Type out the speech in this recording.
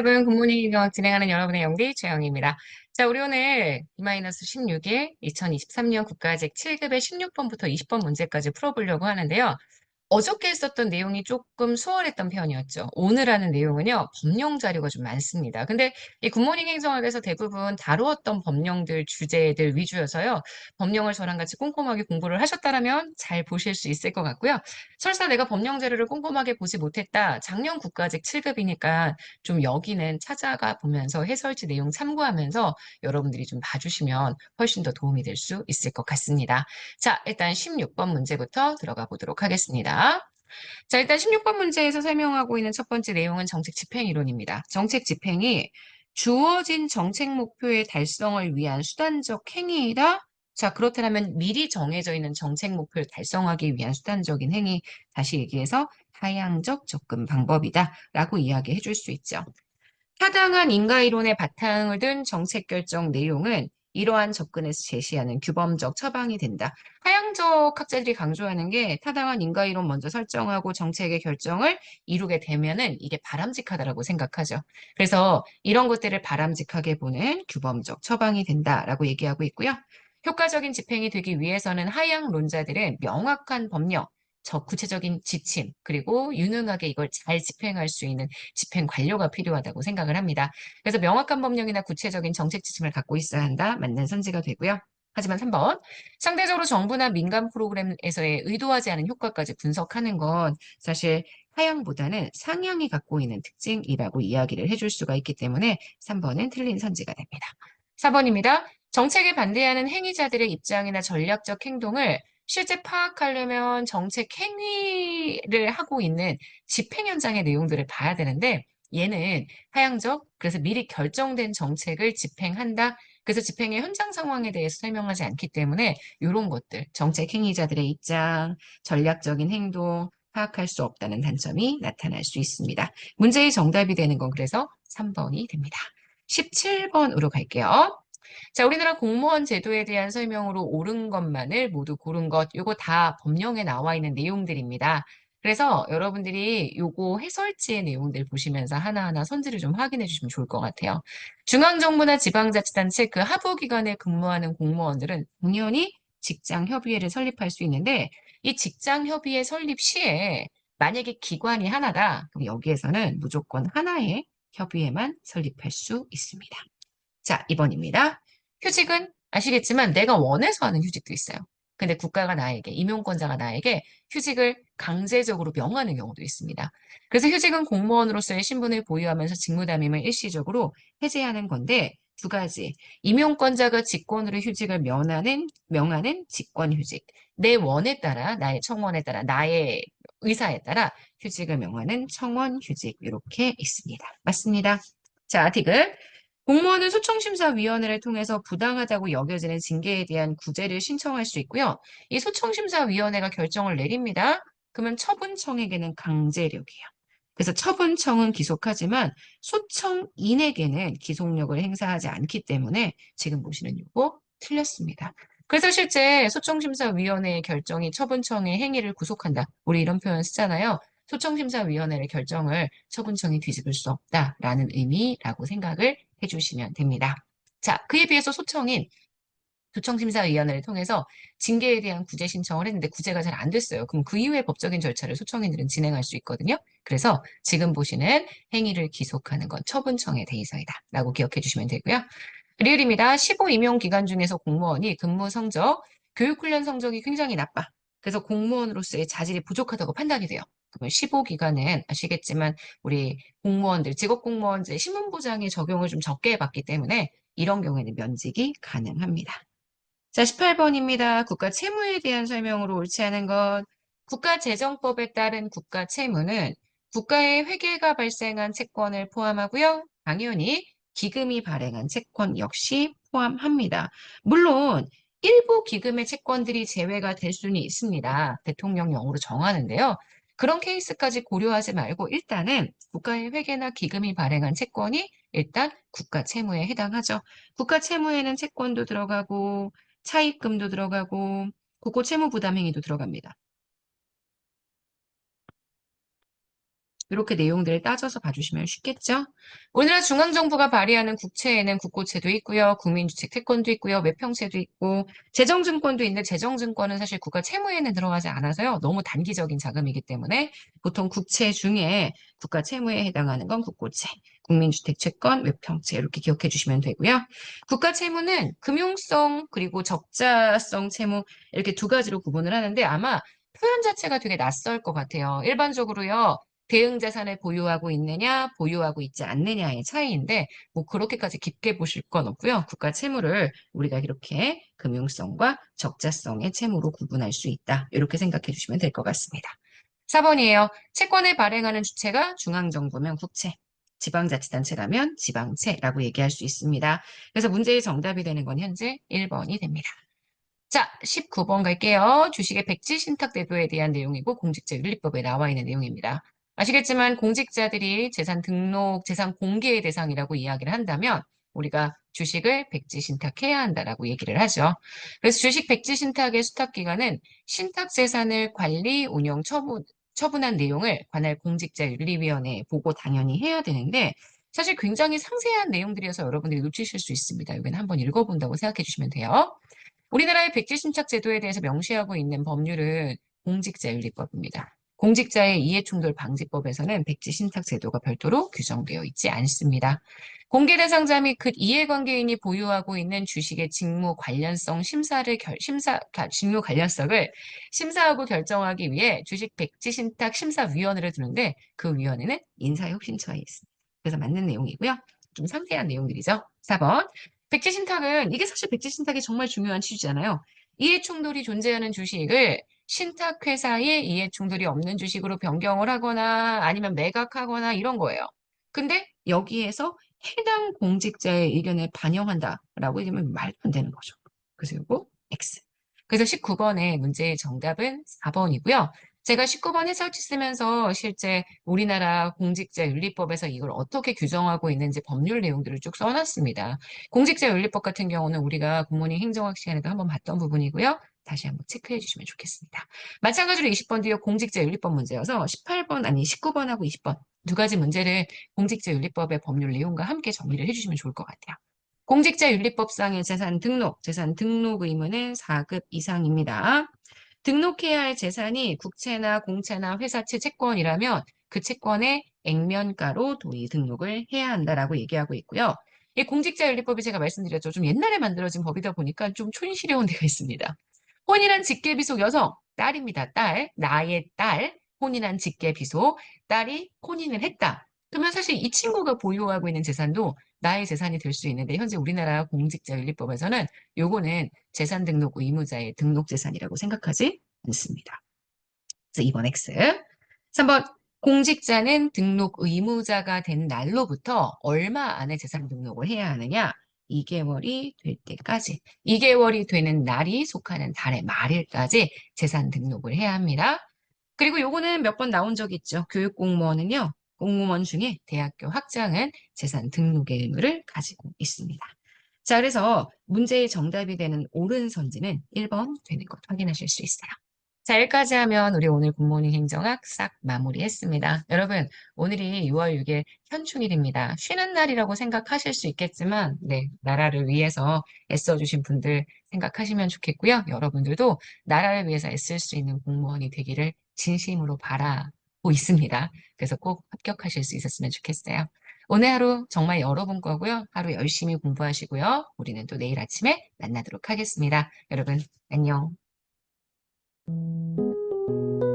여러분, 굿모닝 경학 진행하는 여러분의 영디 최영입니다. 자, 우리 오늘 D-16일 2023년 국가직 7급의 16번부터 20번 문제까지 풀어보려고 하는데요. 어저께 했었던 내용이 조금 수월했던 편이었죠. 오늘 하는 내용은요, 법령 자료가 좀 많습니다. 근데 이 굿모닝 행정학에서 대부분 다루었던 법령들, 주제들 위주여서요, 법령을 저랑 같이 꼼꼼하게 공부를 하셨다면 잘 보실 수 있을 것 같고요. 설사 내가 법령 자료를 꼼꼼하게 보지 못했다, 작년 국가직 7급이니까 좀 여기는 찾아가 보면서 해설지 내용 참고하면서 여러분들이 좀 봐주시면 훨씬 더 도움이 될 수 있을 것 같습니다. 자, 일단 16번 문제부터 들어가 보도록 하겠습니다. 자, 일단 16번 문제에서 설명하고 있는 첫 번째 내용은 정책 집행 이론입니다. 정책 집행이 주어진 정책 목표의 달성을 위한 수단적 행위이다. 자, 그렇다면 미리 정해져 있는 정책 목표를 달성하기 위한 수단적인 행위, 다시 얘기해서 하향적 접근 방법이다. 라고 이야기해 줄 수 있죠. 타당한 인가이론의 바탕을 둔 정책 결정 내용은 이러한 접근에서 제시하는 규범적 처방이 된다. 하향적 학자들이 강조하는 게 타당한 인가이론 먼저 설정하고 정책의 결정을 이루게 되면은 이게 바람직하다라고 생각하죠. 그래서 이런 것들을 바람직하게 보는 규범적 처방이 된다라고 얘기하고 있고요. 효과적인 집행이 되기 위해서는 하향론자들은 명확한 법령, 저 구체적인 지침, 그리고 유능하게 이걸 잘 집행할 수 있는 집행 관료가 필요하다고 생각을 합니다. 그래서 명확한 법령이나 구체적인 정책 지침을 갖고 있어야 한다. 맞는 선지가 되고요. 하지만 3번, 상대적으로 정부나 민간 프로그램에서의 의도하지 않은 효과까지 분석하는 건 사실 하향보다는 상향이 갖고 있는 특징이라고 이야기를 해줄 수가 있기 때문에 3번은 틀린 선지가 됩니다. 4번입니다. 정책에 반대하는 행위자들의 입장이나 전략적 행동을 실제 파악하려면 정책 행위를 하고 있는 집행 현장의 내용들을 봐야 되는데 얘는 하향적, 그래서 미리 결정된 정책을 집행한다. 그래서 집행의 현장 상황에 대해서 설명하지 않기 때문에 이런 것들, 정책 행위자들의 입장, 전략적인 행동, 파악할 수 없다는 단점이 나타날 수 있습니다. 문제의 정답이 되는 건 그래서 3번이 됩니다. 17번으로 갈게요. 자, 우리나라 공무원 제도에 대한 설명으로 옳은 것만을 모두 고른 것, 요거 다 법령에 나와 있는 내용들입니다. 그래서 여러분들이 요거 해설지의 내용들 보시면서 하나하나 선지를 좀 확인해 주시면 좋을 것 같아요. 중앙정부나 지방자치단체 그 하부기관에 근무하는 공무원들은 당연히 직장협의회를 설립할 수 있는데 이 직장협의회 설립 시에 만약에 기관이 하나다, 그럼 여기에서는 무조건 하나의 협의회만 설립할 수 있습니다. 자, 2번입니다. 휴직은 아시겠지만 내가 원해서 하는 휴직도 있어요. 근데 국가가 나에게, 임용권자가 나에게 휴직을 강제적으로 명하는 경우도 있습니다. 그래서 휴직은 공무원으로서의 신분을 보유하면서 직무담임을 일시적으로 해제하는 건데 두 가지. 임용권자가 직권으로 휴직을 면하는, 명하는 직권휴직. 내 원에 따라, 나의 청원에 따라, 나의 의사에 따라 휴직을 명하는 청원휴직. 이렇게 있습니다. 맞습니다. 자, 디귿. 공무원은 소청심사위원회를 통해서 부당하다고 여겨지는 징계에 대한 구제를 신청할 수 있고요. 이 소청심사위원회가 결정을 내립니다. 그러면 처분청에게는 강제력이에요. 그래서 처분청은 기속하지만 소청인에게는 기속력을 행사하지 않기 때문에 지금 보시는 이거 틀렸습니다. 그래서 실제 소청심사위원회의 결정이 처분청의 행위를 구속한다. 우리 이런 표현 쓰잖아요. 소청심사위원회의 결정을 처분청이 뒤집을 수 없다라는 의미라고 생각을 해주시면 됩니다. 자, 그에 비해서 소청인 소청심사위원회를 통해서 징계에 대한 구제 신청을 했는데 구제가 잘 안 됐어요. 그럼 그 이후에 법적인 절차를 소청인들은 진행할 수 있거든요. 그래서 지금 보시는 행위를 기속하는 건 처분청의 대의사이다 라고 기억해 주시면 되고요. 리을입니다. 15 임용 기간 중에서 공무원이 근무 성적, 교육훈련 성적이 굉장히 나빠. 그래서 공무원으로서의 자질이 부족하다고 판단이 돼요. 그러면 15기간은 아시겠지만 우리 공무원들, 직업 공무원제 신문부장의 적용을 좀 적게 해봤기 때문에 이런 경우에는 면직이 가능합니다. 자, 18번입니다. 국가 채무에 대한 설명으로 옳지 않은 것. 국가재정법에 따른 국가 채무는 국가의 회계가 발생한 채권을 포함하고요. 당연히 기금이 발행한 채권 역시 포함합니다. 물론 일부 기금의 채권들이 제외가 될 수는 있습니다. 대통령령으로 정하는데요. 그런 케이스까지 고려하지 말고 일단은 국가의 회계나 기금이 발행한 채권이 일단 국가 채무에 해당하죠. 국가 채무에는 채권도 들어가고 차입금도 들어가고 국고 채무 부담 행위도 들어갑니다. 이렇게 내용들을 따져서 봐주시면 쉽겠죠? 우리나라 중앙정부가 발의하는 국채에는 국고채도 있고요. 국민주택 채권도 있고요. 외평채도 있고 재정증권도 있는데 재정증권은 사실 국가 채무에는 들어가지 않아서요. 너무 단기적인 자금이기 때문에 보통 국채 중에 국가 채무에 해당하는 건 국고채, 국민주택 채권, 외평채 이렇게 기억해 주시면 되고요. 국가 채무는 금융성 그리고 적자성 채무 이렇게 두 가지로 구분을 하는데 아마 표현 자체가 되게 낯설 것 같아요. 일반적으로요. 대응 자산을 보유하고 있느냐, 보유하고 있지 않느냐의 차이인데, 뭐 그렇게까지 깊게 보실 건 없고요. 국가 채무를 우리가 이렇게 금융성과 적자성의 채무로 구분할 수 있다. 이렇게 생각해 주시면 될 것 같습니다. 4번이에요. 채권을 발행하는 주체가 중앙정부면 국채, 지방자치단체라면 지방채라고 얘기할 수 있습니다. 그래서 문제의 정답이 되는 건 현재 1번이 됩니다. 자, 19번 갈게요. 주식의 백지 신탁 제도에 대한 내용이고 공직자 윤리법에 나와 있는 내용입니다. 아시겠지만 공직자들이 재산 등록, 재산 공개의 대상이라고 이야기를 한다면 우리가 주식을 백지 신탁해야 한다라고 얘기를 하죠. 그래서 주식 백지 신탁의 수탁 기간은 신탁 재산을 관리, 운영, 처분, 처분한 내용을 관할 공직자 윤리위원회에 보고 당연히 해야 되는데 사실 굉장히 상세한 내용들이어서 여러분들이 놓치실 수 있습니다. 여기는 한번 읽어본다고 생각해 주시면 돼요. 우리나라의 백지 신탁 제도에 대해서 명시하고 있는 법률은 공직자윤리법입니다. 공직자의 이해충돌 방지법에서는 백지 신탁 제도가 별도로 규정되어 있지 않습니다. 공개 대상자 및 그 이해관계인이 보유하고 있는 주식의 직무 관련성 심사를 결, 심사 직무 관련성을 심사하고 결정하기 위해 주식 백지 신탁 심사위원회를 두는데 그 위원회는 인사혁신처에 있습니다. 그래서 맞는 내용이고요. 좀 상세한 내용들이죠. 4번 백지 신탁은 이게 사실 백지 신탁이 정말 중요한 취지잖아요. 이해 충돌이 존재하는 주식을 신탁회사의 이해충돌이 없는 주식으로 변경을 하거나 아니면 매각하거나 이런 거예요. 근데 여기에서 해당 공직자의 의견을 반영한다라고 하면 말도 안 되는 거죠. 이거 X. 그래서 19번의 문제의 정답은 4번이고요. 제가 19번 해설지 쓰면서 실제 우리나라 공직자윤리법에서 이걸 어떻게 규정하고 있는지 법률 내용들을 쭉 써놨습니다. 공직자윤리법 같은 경우는 우리가 공무원 행정학 시간에도 한번 봤던 부분이고요. 다시 한번 체크해 주시면 좋겠습니다. 마찬가지로 20번 뒤에 공직자 윤리법 문제여서 18번 아니 19번하고 20번 두 가지 문제를 공직자 윤리법의 법률 내용과 함께 정리를 해 주시면 좋을 것 같아요. 공직자 윤리법상의 재산 등록, 재산 등록 의무는 4급 이상입니다. 등록해야 할 재산이 국채나 공채나 회사채 채권이라면 그 채권의 액면가로 도의 등록을 해야 한다라고 얘기하고 있고요. 이 공직자윤리법이 제가 말씀드렸죠. 좀 옛날에 만들어진 법이다 보니까 좀 촌스러운 데가 있습니다. 혼인한 직계 비속 여성, 딸입니다. 딸, 나의 딸, 혼인한 직계 비속, 딸이 혼인을 했다. 그러면 사실 이 친구가 보유하고 있는 재산도 나의 재산이 될 수 있는데 현재 우리나라 공직자윤리법에서는 요거는 재산 등록 의무자의 등록 재산이라고 생각하지 않습니다. 그래서 2번 X. 3번 공직자는 등록 의무자가 된 날로부터 얼마 안에 재산 등록을 해야 하느냐? 2개월이 될 때까지 2개월이 되는 날이 속하는 달의 말일까지 재산 등록을 해야 합니다. 그리고 요거는 몇 번 나온 적 있죠. 교육공무원은요. 공무원 중에 대학교 학장은 재산 등록의 의무를 가지고 있습니다. 자, 그래서 문제의 정답이 되는 옳은 선지는 1번 되는 것 확인하실 수 있어요. 자, 여기까지 하면 우리 오늘 굿모닝 행정학 싹 마무리했습니다. 여러분, 오늘이 6월 6일 현충일입니다. 쉬는 날이라고 생각하실 수 있겠지만, 네, 나라를 위해서 애써주신 분들 생각하시면 좋겠고요. 여러분들도 나라를 위해서 애쓸 수 있는 공무원이 되기를 진심으로 바라고 있습니다. 그래서 꼭 합격하실 수 있었으면 좋겠어요. 오늘 하루 정말 여러분 거고요. 하루 열심히 공부하시고요. 우리는 또 내일 아침에 만나도록 하겠습니다. 여러분, 안녕. Thank you.